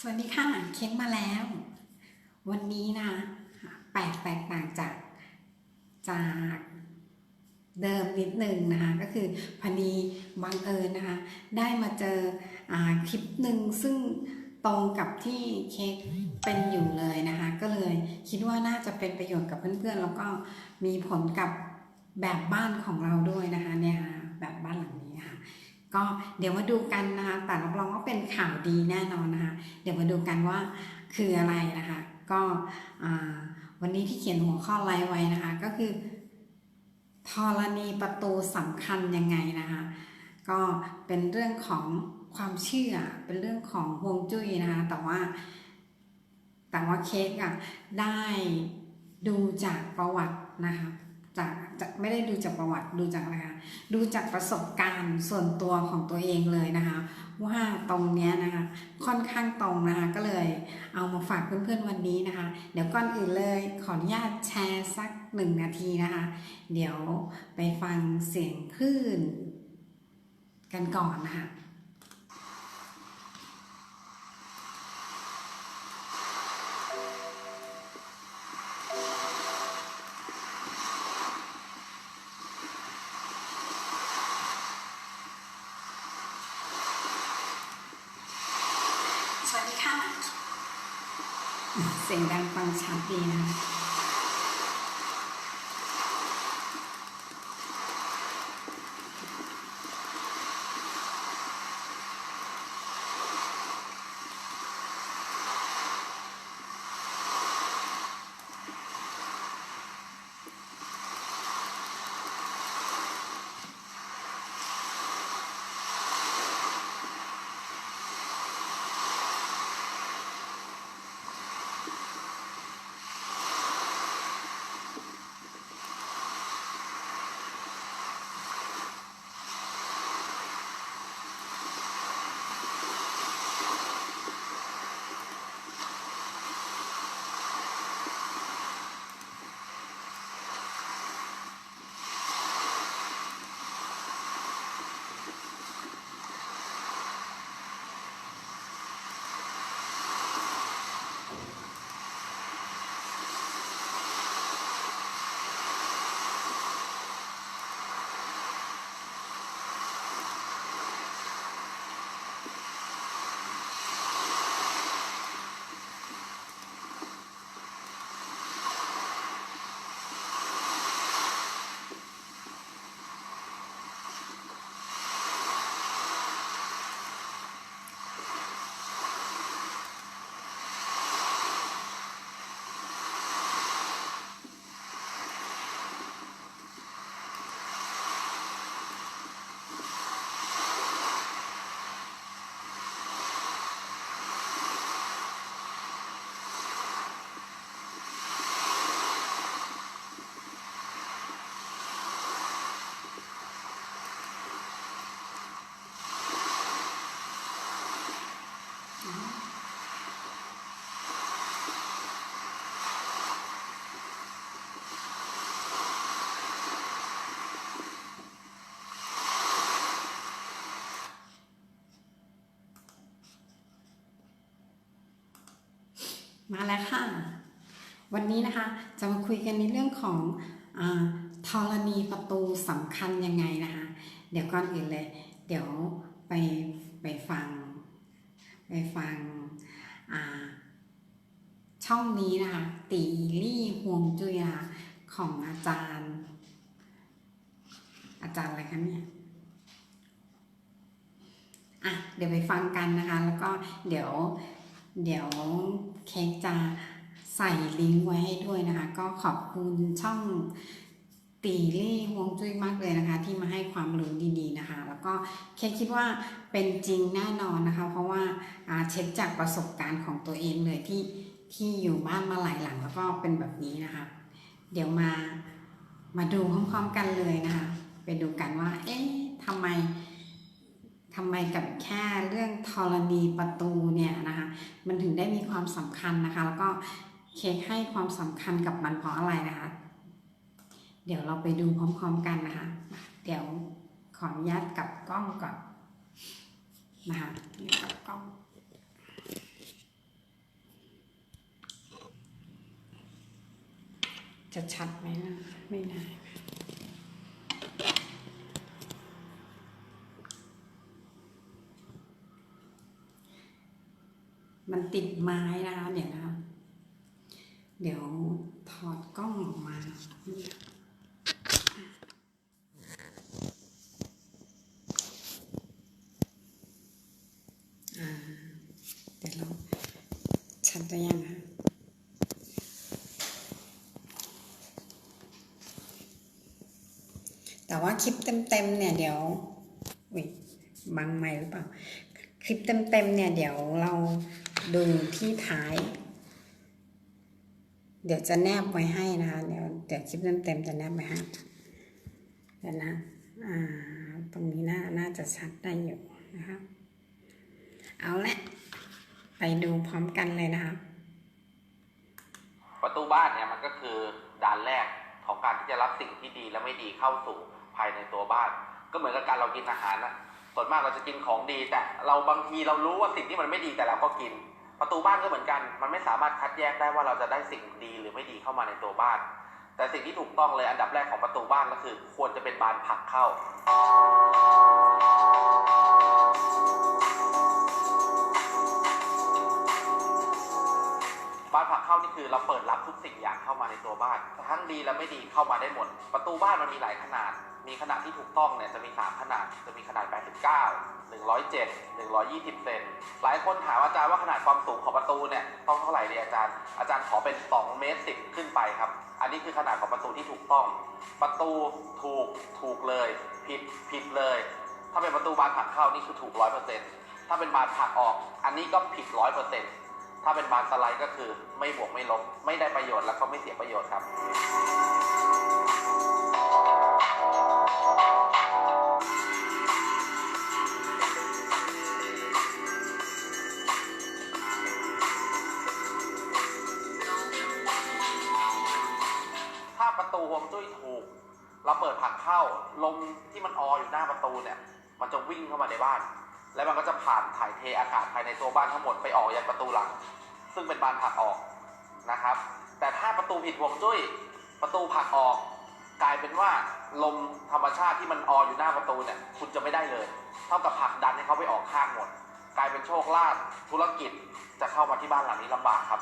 สวัสดีค่ะเค้กมาแล้ว วันนี้นะแปลกแตกต่างจากจากเดิมนิดหนึ่งนะคะก็คือพอดีบังเอิญนะคะ ได้มาเจออคลิปหนึ่งซึ่งตรงกับที่เค้กเป็นอยู่เลยนะคะ ก็เลยคิดว่าน่าจะเป็นประโยชน์กับเพื่อนๆ แล้วก็มีผลกับแบบบ้านของเราด้วยนะคะเนี่ยแบบบ้านหลังนี้ ก็เดี๋ยวมาดูกันนะคะแต่รับรองว่าเป็นข่าวดีแน่นอนนะคะ เดี๋ยวมาดูกันว่าคืออะไรนะคะ ก็วันนี้ที่เขียนหัวข้อไลฟ์ไว้นะคะ ก็คือธรณีประตูสำคัญยังไงนะคะ ก็เป็นเรื่องของความเชื่อเป็นเรื่องของฮวงจุ้ยนะคะแต่ว่าแต่ว่าเค้กอะได้ดูจากประวัตินะคะ จากจากไม่ได้ดูจากประวัติดูจากอะไรคะดูจากประสบการณ์ส่วนตัวของตัวเองเลยนะคะ ว่าตรงเนี้ยนะคะค่อนข้างตรงนะคะก็เลยเอามาฝากเพื่อนๆวันนี้นะคะ เดี๋ยวก่อนอื่นเลยขออนุญาตแชร์สักหนึ่งนาทีนะคะ เดี๋ยวไปฟังเสียงคลื่นกันก่อนนะคะ สียงดังฟังชัดดีนะ มาแล้วค่ะ วันนี้นะคะจะมาคุยกันในเรื่องของอธรณีประตูสำคัญยังไงนะคะ เดี๋ยวก่อนอื่นเลย เดี๋ยวไปไปฟัง ไปฟังอ่าช่องนี้นะคะ ตีลี่ฮวงจุยนะคะของอาจารย์ อาจารย์อะไรคะเนี่ยอะเดี๋ยวไปฟังกันนะคะ แล้วก็เดี๋ยวเดี๋ยว เค้กจะใส่ลิงก์ไว้ให้ด้วยนะคะ ก็ขอบคุณช่องตีเล่ฮวงจุ้ยมากเลยนะคะ ที่มาให้ความรู้ดีๆนะคะ แล้วก็เค้กคิดว่าเป็นจริงแน่นอนนะคะ เพราะว่าเช็คจากประสบการณ์ของตัวเองเลยที่ที่อยู่บ้านมาหลายหลังแล้วก็เป็นแบบนี้นะคะ เดี๋ยวมามาดูพร้อมๆกันเลยนะคะ ไปดูกันว่า เอ๊ะทำไม ทำไมกับแค่เรื่องธรณีประตูเนี่ยนะคะมันถึงได้มีความสำคัญนะคะ แล้วก็เค้กให้ความสำคัญกับมันเพราะอะไรนะคะ เดี๋ยวเราไปดูพร้อมๆกันนะคะ เดี๋ยวขออนุญาตกับกล้องก่อนนะคะกลับกล้องจะชัดไหมนะไม่น่า มันติดไม้นะคะเดี๋ยวนะคะเดี๋ยวถอดกล้องออกมาเดี๋ยวเราชัดตัวยังคะแต่ว่าคลิปเต็มๆเนี่ยเดี๋ยวอุ้ยบังไม่หรือเปล่า คลิปเต็มๆเนี่ยเดี๋ยวเรา ดูที่ท้าย เดี๋ยวจะแนบไว้ให้นะคะเดี๋ยวเดี๋ยวคลิปเต็มๆจะแนบไว้ให้เดี๋ยวนะอ่าตรงนี้น่าน่าจะชัดได้อยู่นะคะเอาละไปดูพร้อมกันเลยนะคะประตูบ้านเนี่ยมันก็คือด่านแรกของการที่จะรับสิ่งที่ดีและไม่ดีเข้าสู่ภายในตัวบ้าน ก็เหมือนกับการเรากินอาหารนะส่วนมากเราจะกินของดีแต่เราบางทีเรารู้ว่าสิ่งที่มันไม่ดีแต่เราก็กิน ประตูบ้านก็เหมือนกัน มันไม่สามารถคัดแยกได้ว่าเราจะได้สิ่งดีหรือไม่ดีเข้ามาในตัวบ้าน แต่สิ่งที่ถูกต้องเลยอันดับแรกของประตูบ้านก็คือ ควรจะเป็นบานผักเข้า บานผักเข้านี่คือเราเปิดรับทุกสิ่งอย่างเข้ามาในตัวบ้าน ทั้งดีและไม่ดีเข้ามาได้หมด ประตูบ้านมันมีหลายขนาด มีขนาดที่ถูกต้องเนี่ยจะมี 3 ขนาด จะมีขนาด 89 107 120 เซน หลายคนถามอาจารย์ว่าขนาดความสูงของประตูเนี่ยต้องเท่าไหร่ดีอาจารย์ อาจารย์ขอเป็น 2 เมตร 10 ขึ้นไปครับ อันนี้คือขนาดของประตูที่ถูกต้อง ประตูถูกถูกเลย ผิดผิดเลย ถ้าเป็นประตูบานผักเข้านี่คือถูก 100%ถ้าเป็นบานผักออก อันนี้ก็ผิด 100%ถ้าเป็นบานสไลด์ก็คือไม่บวกไม่ลบ ไม่ได้ประโยชน์แล้วก็ไม่เสียประโยชน์ครับ ตูฮวงจุ้ยถูก เราเปิดผักเข้าลมที่มันอออยู่หน้าประตูเนี่ย มันจะวิ่งเข้ามาในบ้าน แล้วมันก็จะผ่านถ่ายเทอากาศภายในตัวบ้านทั้งหมดไปออกยังประตูหลัง ซึ่งเป็นบานผักออกนะครับ แต่ถ้าประตูผิดฮวงจุ้ยประตูผักออก กลายเป็นว่าลมธรรมชาติที่มันอออยู่หน้าประตูเนี่ยคุณจะไม่ได้เลย เท่ากับผักดันให้เขาไปออกข้างหมด กลายเป็นโชคลาภธุรกิจจะเข้ามาที่บ้านหลังนี้ลำบากครับ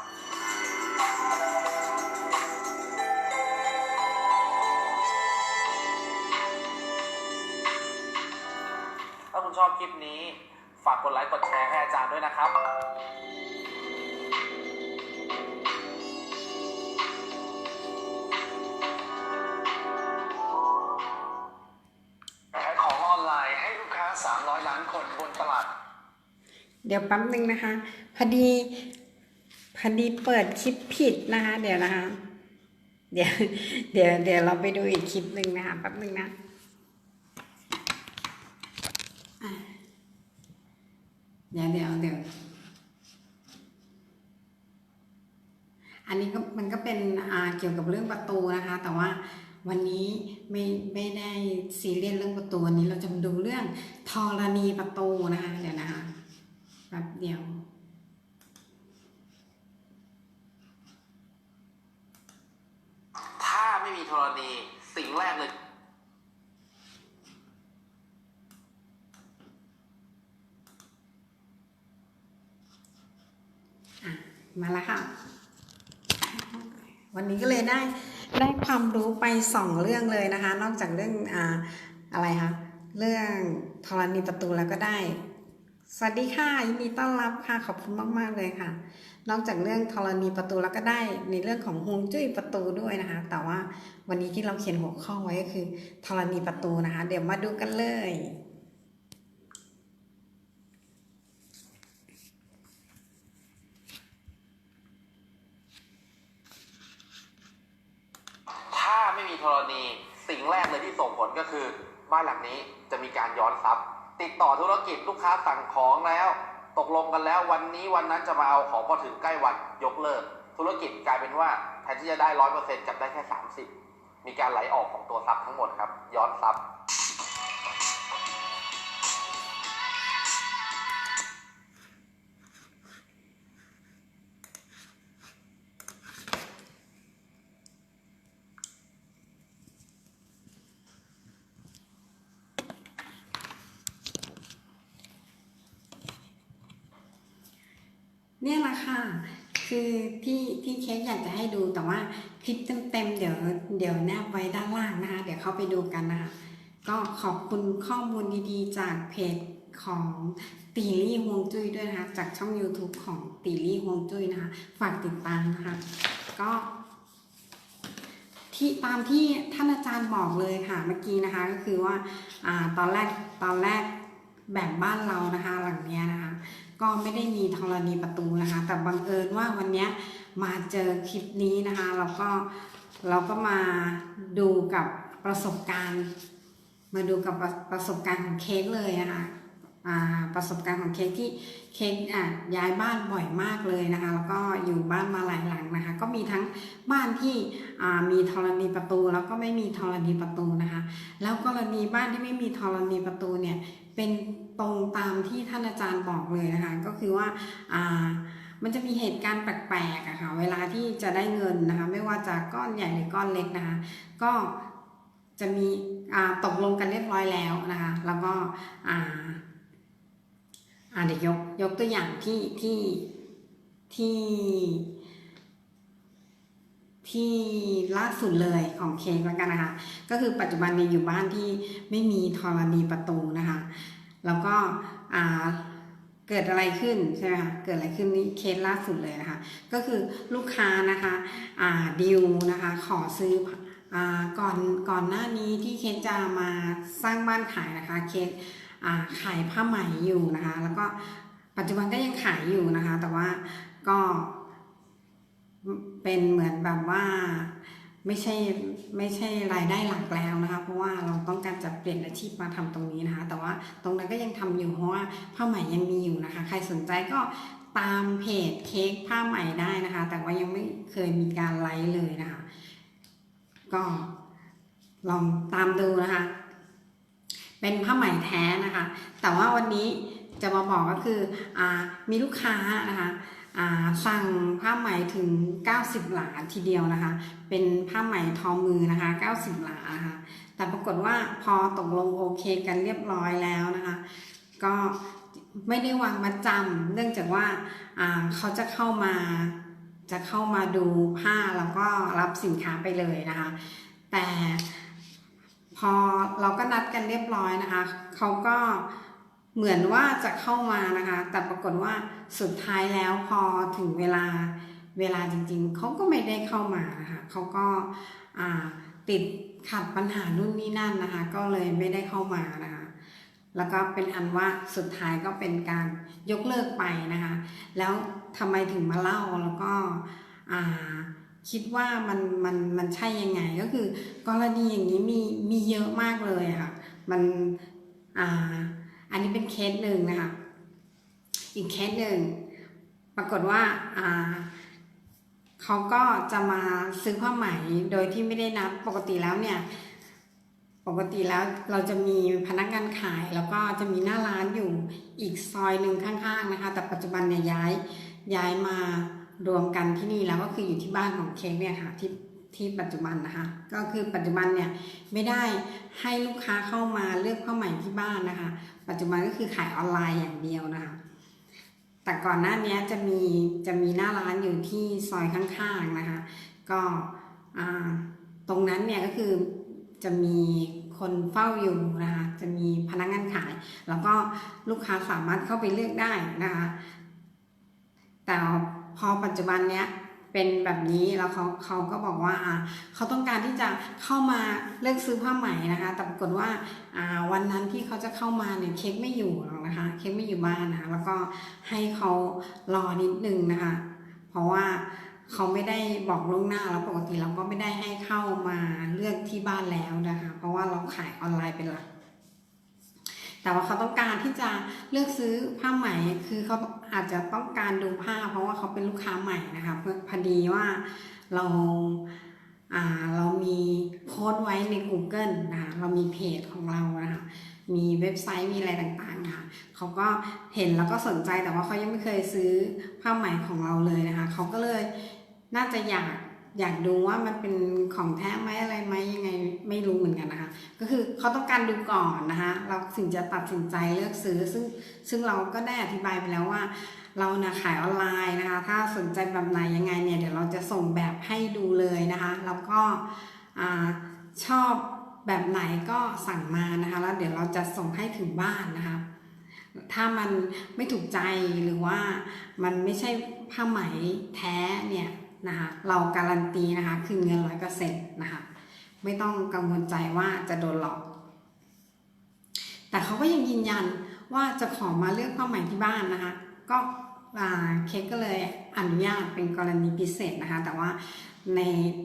ชอบคลิปนี้ ฝากกดไลค์กดแชร์ให้อาจารย์ด้วยนะครับขายของออนไลน์ให้ลูกค้า 300 ล้านคนบนตลาด เดี๋ยวแป๊บนึงนะคะ พอดีพอดีเปิดคลิปผิดนะคะ เดี๋ยวนะคะ เดี๋ยวเดี๋ยวเดี๋ยวเราไปดูอีกคลิปหนึ่งนะคะแป๊บนึงนะอะ เดี๋ยวเดี๋ยวเดี๋ยวอันนี้ก็มันก็เป็นเกี่ยวกับเรื่องประตูนะคะ แต่ว่าวันนี้ไม่ไม่ได้ซีเรียสเรื่องประตูวันนี้เราจะมาดูเรื่องธรณีประตูนะคะเดี๋ยวนะคะแป๊บเดียวถ้าไม่มีธรณีสิ่งแรกเลย อะ มาแล้วค่ะ วันนี้ก็เลยได้ได้ความรู้ไปสองเรื่องเลยนะคะ นอกจากเรื่องอ่าอะไรคะเรื่องธรณีประตูแล้วก็ได้ สวัสดีค่ะยินดีต้อนรับค่ะขอบคุณมาก ๆ เลยค่ะ นอกจากเรื่องธรณีประตูแล้วก็ได้ในเรื่องของฮวงจุ้ยประตูด้วยนะคะ แต่ว่าวันนี้ที่เราเขียนหัวข้อไว้ก็คือธรณีประตูนะคะ เดี๋ยวมาดูกันเลย ถ้าไม่มี ธรณี สิ่งแรกเลยที่ส่งผลก็คือบ้านหลังนี้จะมีการย้อนทรัพย์ ติดต่อธุรกิจลูกค้าสั่งของแล้ว ตกลงกันแล้ววันนี้วันนั้นจะมาเอาของพอถึงใกล้วันยกเลิก ธุรกิจกลายเป็นว่าแทนที่จะได้ร้อยเปอร์เซ็นต์กลับได้แค่สามสิบมีการไหลออกของตัวทรัพย์ทั้งหมดครับย้อนทรัพย์ ค่ะ คือที่ที่เค้กอยากจะให้ดูแต่ว่าคลิปเต็มๆเดี๋ยวเดี๋ยวแนบไว้ด้านล่างนะคะ เดี๋ยวเข้าไปดูกันนะคะ ก็ขอบคุณข้อมูลดีๆ จากเพจของตีลี่ฮวงจุ้ยด้วยนะคะ จากช่อง YouTube ของตีลี่ฮวงจุ้ยนะคะ ฝากติดตามนะคะ ก็ที่ตามที่ท่านอาจารย์บอกเลยค่ะเมื่อกี้นะคะก็คือว่าอ่าตอนแรกตอนแรกแบบบ้านเรานะคะหลังเนี้ยนะคะ ก็ไม่ได้มีธรณีประตูนะคะ แต่บังเอิญว่าวันนี้มาเจอคลิปนี้นะคะแล้วก็เราก็มาดูกับประสบการณ์ มาดูกับประประสบการณ์ของเค้กเลยนะคะประสบการณ์ของเค้กที่เค้กอะย้ายบ้านบ่อยมากเลยนะคะ แล้วก็อยู่บ้านมาหลายหลังนะคะ ก็มีทั้งบ้านที่มีธรณีประตู แล้วก็ไม่มีธรณีประตูนะคะ แล้วกรณีบ้านที่ไม่มีธรณีประตูเนี่ยเป็น ตรงตามที่ท่านอาจารย์บอกเลยนะคะ ก็คือว่าอ่ามันจะมีเหตุการณ์แปลกๆอะค่ะ เวลาที่จะได้เงินนะคะ ไม่ว่าจะก้อนใหญ่หรือก้อนเล็กนะคะ ก็จะมีอ่าตกลงกันเรียบร้อยแล้วนะคะ แล้วก็อ่าอ่าเดี๋ยวยกยกตัวอย่างที่ที่ที่ที่ล่าสุดเลยของเค้กแล้วกันนะคะ ก็คือปัจจุบันนี่ยอยู่บ้านที่ไม่มีธรณีประตูนะคะ แล้วก็เกิดอะไรขึ้นใช่ไหมคะเกิดอะไรขึ้นนี่เคสล่าสุดเลยนะคะ ก็คือลูกค้านะคะดิวนะคะขอซื้อก่อนก่อนหน้านี้ที่เคสจะมาสร้างบ้านขายนะคะเคสขายผ้าไหมอยู่นะคะ แล้วก็ปัจจุบันก็ยังขายอยู่นะคะ แต่ว่าก็เป็นเหมือนแบบว่า ไม่ใช่ไม่ใช่รายได้หลักแล้วนะคะ เพราะว่าเราต้องการจะเปลี่ยนอาชีพมาทำตรงนี้นะคะ แต่ว่าตรงนั้นก็ยังทำอยู่เพราะว่าผ้าไหมยังมีอยู่นะคะ ใครสนใจก็ตามเพจเค้กผ้าไหมได้นะคะ แต่ว่ายังไม่เคยมีการไลฟ์เลยนะคะ ก็ลองตามดูนะคะ เป็นผ้าไหมแท้นะคะ แต่ว่าวันนี้จะมาบอกก็คืออ่ามีลูกค้านะคะ สั่งผ้าไหมถึง 90 หลาทีเดียวนะคะ เป็นผ้าไหมทอมือนะคะ 90 หลานะคะแต่ปรากฏว่าพอตกลงโอเคกันเรียบร้อยแล้วนะคะ ก็ไม่ได้วางมาจำเนื่องจากว่าเขาจะเข้ามาจะเข้ามาดูผ้าแล้วก็รับสินค้าไปเลยนะคะ แต่พอเราก็นัดกันเรียบร้อยนะคะ เขาก็ เหมือนว่าจะเข้ามานะคะ แต่ปรากฏว่าสุดท้ายแล้วพอถึงเวลาเวลาจริงๆ เขาก็ไม่ได้เข้ามานะคะเขาก็ติดขัดปัญหานู่นนี่นั่นนะคะ ก็เลยไม่ได้เข้ามานะคะ แล้วก็เป็นอันว่าสุดท้ายก็เป็นการยกเลิกไปนะคะ แล้วทำไมถึงมาเล่าแล้วก็คิดว่ามันมันมันใช่ยังไงก็คือกรณีอย่างนี้มีมีเยอะมากเลยะค่ะ มันอ่า อันนี้เป็นเคสหนึ่งนะคะ อีกเคสหนึ่งปรากฏว่าอ่าเขาก็จะมาซื้อผ้าไหมโดยที่ไม่ได้นัดปกติแล้วเนี่ยปกติแล้วเราจะมีพนักงานขายแล้วก็จะมีหน้าร้านอยู่อีกซอยหนึ่งข้างๆนะคะ แต่ปัจจุบันเนี่ยย้ายย้ายมารวมกันที่นี่แล้วก็คืออยู่ที่บ้านของเค้กเนี่ยค่ะที่ที่ปัจจุบันนะคะ ก็คือปัจจุบันเนี่ยไม่ได้ให้ลูกค้าเข้ามาเลือกผ้าไหมที่บ้านนะคะ ปัจจุบันก็คือขายออนไลน์อย่างเดียวนะคะ แต่ก่อนหน้านี้จะมีจะมีหน้าร้านอยู่ที่ซอยข้างๆนะคะ ก็ตรงนั้นเนี่ยก็คือจะมีคนเฝ้าอยู่นะคะ จะมีพนักงานขาย แล้วก็ลูกค้าสามารถเข้าไปเลือกได้นะคะ แต่พอปัจจุบันเนี้ย เป็นแบบนี้แล้วเขาเขาก็บอกว่าอ่าเขาต้องการที่จะเข้ามาเลือกซื้อผ้าไหมนะคะ แต่ปรากฏว่าอ่าวันนั้นที่เขาจะเข้ามาเนี่ยเค้กไม่อยู่หรอกนะคะ เค้กไม่อยู่บ้านนะคะแล้วก็ให้เขารอนิดนึงนะคะ เพราะว่าเขาไม่ได้บอกล่วงหน้าแล้วปกติเราก็ไม่ได้ให้เข้ามาเลือกที่บ้านแล้วนะคะ เพราะว่าเราขายออนไลน์เป็นหลัก แต่ว่าเขาต้องการที่จะเลือกซื้อผ้าไหม่ คือเขาอาจจะต้องการดูผ้า เพราะว่าเขาเป็นลูกค้าใหม่นะคะเพื่อพอดีว่าเราอ่าเรามีโพสต์ไว้ใน Google นะคะเรามีเพจของเรานะคะมีเว็บไซต์มีอะไรต่างๆนะคะเขาก็เห็นแล้วก็สนใจแต่ว่าเขายังไม่เคยซื้อผ้าไหม่ของเราเลยนะคะเขาก็เลยน่าจะอยาก อยากดูว่ามันเป็นของแท้ไหมอะไรไหมยังไงไม่รู้เหมือนกันนะคะ ก็คือเขาต้องการดูก่อนนะคะ เราถึงจะตัดสินใจเลือกซื้อ ซึ่งซึ่งเราก็ได้อธิบายไปแล้วว่า เรานะขายออนไลน์นะคะ ถ้าสนใจแบบไหนยังไงเนี่ยเดี๋ยวเราจะส่งแบบให้ดูเลยนะคะ แล้วก็อชอบแบบไหนก็สั่งมานะคะ แล้วเดี๋ยวเราจะส่งให้ถึงบ้านนะคะถ้ามันไม่ถูกใจหรือว่ามันไม่ใช่ผ้าไหมแท้เนี่ย นะคะเราการันตีนะคะคืนเงินร้อยเปอร์เซ็นต์นะคะไม่ต้องกังวลใจว่าจะโดนหลอก แต่เขาก็ยังยืนยันว่าจะขอมาเลือกผ้าไหมที่บ้านนะคะ ก็เค้กก็เลยอนุญาตเป็นกรณีพิเศษนะคะ แต่ว่าใน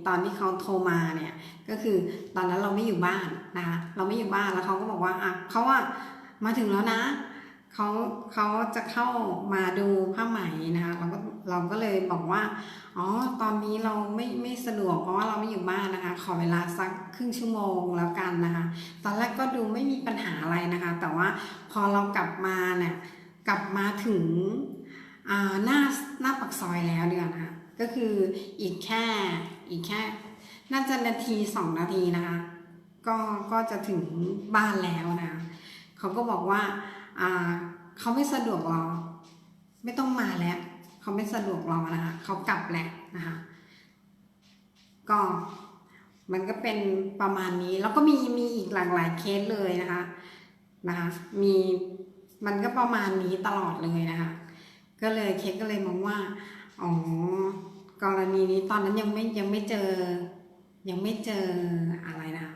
ตอนที่เขาโทรมาเนี่ยก็คือตอนนั้นเราไม่อยู่บ้านนะคะ เราไม่อยู่บ้านแล้วเขาก็บอกว่าอะเขาว่ามาถึงแล้วนะ เขาเขาจะเข้ามาดูผ้าไหมนะคะเราก็เราก็เลยบอกว่าอ๋อตอนนี้เราไม่ไม่สะดวกเพราะว่าเราไม่อยู่บ้านนะคะ ขอเวลาสักครึ่งชั่วโมงแล้วกันนะคะ ตอนแรกก็ดูไม่มีปัญหาอะไรนะคะ แต่ว่าพอเรากลับมาเนี่ยกลับมาถึงอ่าหน้าหน้าปักซอยแล้วเดียวนะคะก็คืออีกแค่อีกแค่น่าจะนาทีสองนาทีนะคะ ก็ก็จะถึงบ้านแล้วนะคะเขาก็บอกว่า อ่าเขาไม่สะดวกรอไม่ต้องมาแล้วเขาไม่สะดวกรอนะคะเขากลับแล้วนะคะก็มันก็เป็นประมาณนี้แล้วก็มีมีอีกหลากหลายเคสเลยนะคะนะคะมีมันก็ประมาณนี้ตลอดเลยนะคะ ก็เลยเคสก็เลยมองว่าอ๋อกรณีนี้ตอนนั้นยังไม่ยังไม่เจอ ยังไม่เจออะไรนะคะ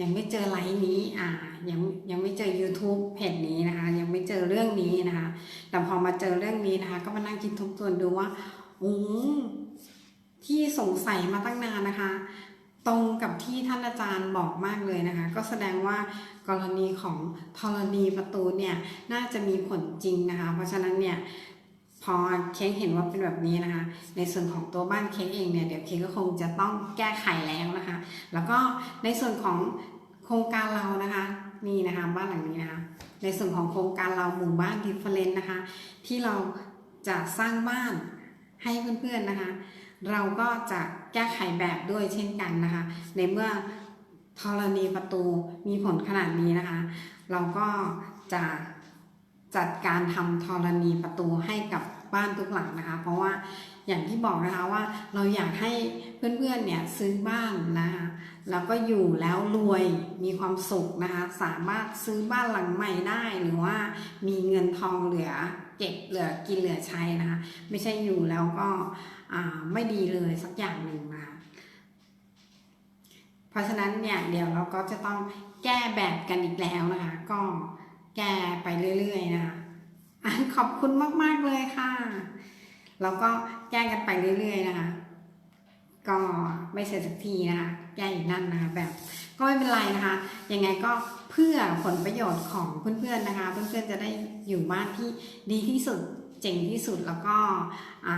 ยังไม่เจอไลน์นี้อ่า ยังยังไม่เจอ YouTube เพจนี้นะคะ ยังไม่เจอเรื่องนี้นะคะ แต่พอมาเจอเรื่องนี้นะคะ ก็มานั่งคิดทบทวนดูว่าโอ้ที่สงสัยมาตั้งนานนะคะ ตรงกับที่ท่านอาจารย์บอกมากเลยนะคะ ก็แสดงว่ากรณีของธรณีประตูเนี่ยน่าจะมีผลจริงนะคะ เพราะฉะนั้นเนี่ยพอเค้กเห็นว่าเป็นแบบนี้นะคะ ในส่วนของตัวบ้านเค้กเองเนี่ยเดี๋ยวเค้กก็คงจะต้องแก้ไขแล้วนะคะ แล้วก็ในส่วนของโครงการเรานะคะ นี่นะคะบ้านหลังนี้นะคะ ในส่วนของโครงการเราหมู่บ้านดิฟเฟรนนะคะ ที่เราจะสร้างบ้านให้เพื่อนๆนะคะ เราก็จะแก้ไขแบบด้วยเช่นกันนะคะ ในเมื่อธรณีประตูมีผลขนาดนี้นะคะ เราก็จะจัดการทำธรณีประตูให้กับบ้านทุกหลังนะคะ เพราะว่า อย่างที่บอกนะคะว่าเราอยากให้เพื่อนๆเนี่ยซื้อบ้านนะคะแล้วก็อยู่แล้วรวยมีความสุขนะคะ สามารถซื้อบ้านหลังใหม่ได้หรือว่ามีเงินทองเหลือเก็บเหลือกินเหลือใช้นะคะไม่ใช่อยู่แล้วก็ไม่ดีเลยสักอย่างหนึ่งนะคะเพราะฉะนั้นเนี่ยเดี๋ยวเราก็จะต้องแก้แบบกันอีกแล้วนะคะ ก็แก้ไปเรื่อยๆนะคะอะขอบคุณมากๆเลยค่ะ แล้วก็แก้กันไปเรื่อยๆนะคะ ก็ไม่เสร็จสักทีนะคะแก้อีกนั่นนะคะแบบก็ไม่เป็นไรนะคะ ยังไงก็เพื่อผลประโยชน์ของเพื่อนๆนะคะ เพื่อนๆจะได้อยู่บ้านที่ดีที่สุดเจ๋งที่สุดแล้วก็อ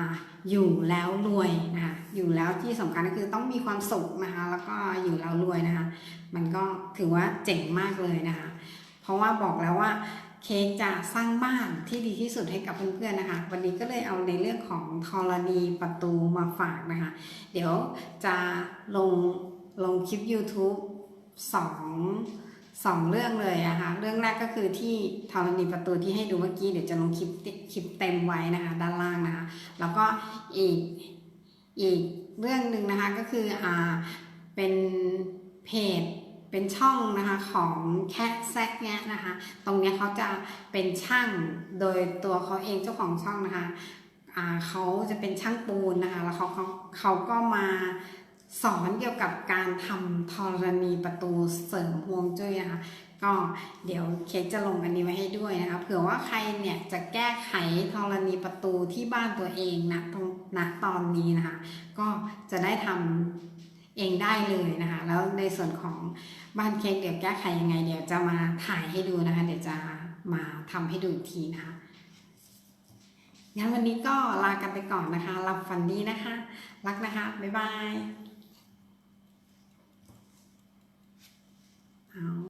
อยู่แล้วรวยนะคะอยู่แล้วที่สำคัญก็คือต้องมีความสุขนะคะแล้วก็อยู่แล้วรวยนะคะ มันก็ถือว่าเจ๋งมากเลยนะคะ เพราะว่าบอกแล้วว่า เค้กจะสร้างบ้านที่ดีที่สุดให้กับเพื่อนๆนะคะ วันนี้ก็เลยเอาในเรื่องของธรณีประตูมาฝากนะคะ เดี๋ยวจะลงลงคลิป YouTube สองสองเรื่องเลยนะคะเรื่องแรกก็คือที่ธรณีประตูที่ให้ดูเมื่อกี้เดี๋ยวจะลงคลิปคลิปเต็มไว้นะคะ ด้านล่างนะคะ แล้วก็อีกอีกเรื่องหนึ่งนะคะก็คืออ่าเป็นเพจ เป็นช่องนะคะของแคทแซกเนี้ยนะคะ ตรงเนี้ยเขาจะเป็นช่างโดยตัวเขาเองเจ้าของช่องนะคะเขาจะเป็นช่างปูนนะคะ แล้วเขาเขาเขาก็มาสอนเกี่ยวกับการทำธรณีประตูเสริมฮวงจุ้ยนะคะ ก็เดี๋ยวเค้กจะลงอันนี้ไว้ให้ด้วยนะคะ เผื่อว่าใครเนี่ยจะแก้ไขธรณีประตูที่บ้านตัวเองนะตรงณตอนนี้นะคะ ก็จะได้ทำ เองได้เลยนะคะ แล้วในส่วนของบ้านเค้กเดี๋ยวแก้ไขยังไง เดี๋ยวจะมาถ่ายให้ดูนะคะ เดี๋ยวจะมาทำให้ดูอีกทีนะคะงั้นวันนี้ก็ลากันไปก่อนนะคะหลับฝันดีนะคะ รักนะคะ บ๊ายบายเอา